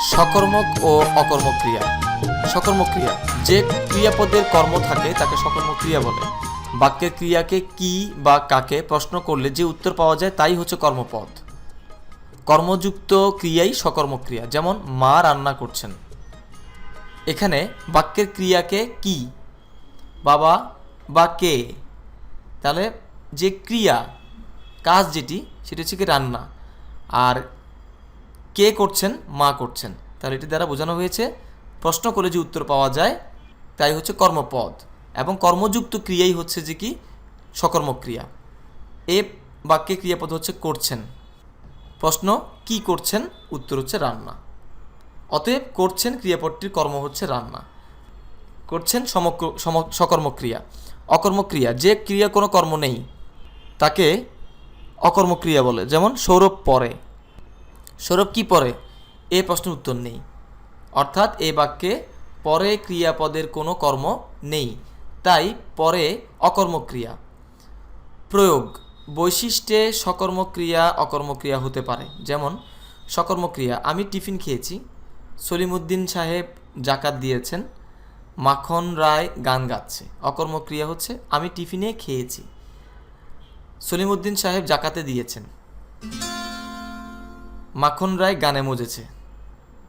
সকর্মক ও অকর্মক ক্রিয়া। সকর্মক ক্রিয়া। যে ক্রিয়াপদের কর্ম থাকে, তাকে সকর্মক ক্রিয়া বলে। বাক্যের ক্রিয়াকে কি বা কাকে প্রশ্ন করলে যে উত্তর পাওয়া যায়, তাই হচ্ছে কর্মপদ কর্মযুক্ত ক্রিয়াই সকর্মক ক্রিয়া, যেমন মা রান্না করছেন। এখানে বাক্যের ক্রিয়াকে কি, বাবা বা কে, তাহলে যে ক্রিয়া, কাজ যেটি, সেটি হচ্ছে কি রান্না। আর কে করছেন, মা করছেন। তাহলে এটি দ্বারা বোঝানো হয়েছে, প্রশ্ন করে যে উত্তর পাওয়া যায়, তাই হচ্ছে কর্মপদ। এবং কর্মযুক্ত ক্রিয়াই হচ্ছে যে কি? সকর্মক্রিয়া। এ বাক্যে ক্রিয়াপদ হচ্ছে করছেন। প্রশ্ন, কি করছেন? উত্তর হচ্ছে রান্না। অতএব করছেন ক্রিয়াপদটির কর্ম হচ্ছে রান্না। করছেন সমক্র সম- সকর্মক ক্রিয়া অকর্মক ক্রিয়া যে ক্রিয়া কোনো কর্ম নেই, তাকে অকর্মক্রিয়া বলে। যেমন সৌরভ পরে। সৌরভ কি পরে এ প্রশ্নের উত্তর নেই। অর্থাৎ এ বাক্যে পরে ক্রিয়াপদের কোনো কর্ম নেই, তাই পরে অকর্মক্রিয়া। প্রয়োগ, বৈশিষ্ট্যে সকর্মক্রিয়া, অকর্মক্রিয়া হতে পারে। যেমন, সকর্মক্রিয়া, আমি টিফিন খেয়েছি, সলিমুদ্দিন সাহেব জাকাত দিয়েছেন, মাখন রায় গান গাচ্ছে, অকর্মক্রিয়া হচ্ছে, আমি টিফিনে খেয়েছি, সলিমুদ্দিন সাহেব জাকাতে দিয়েছেন। মাখন রায় গানে মজেছে।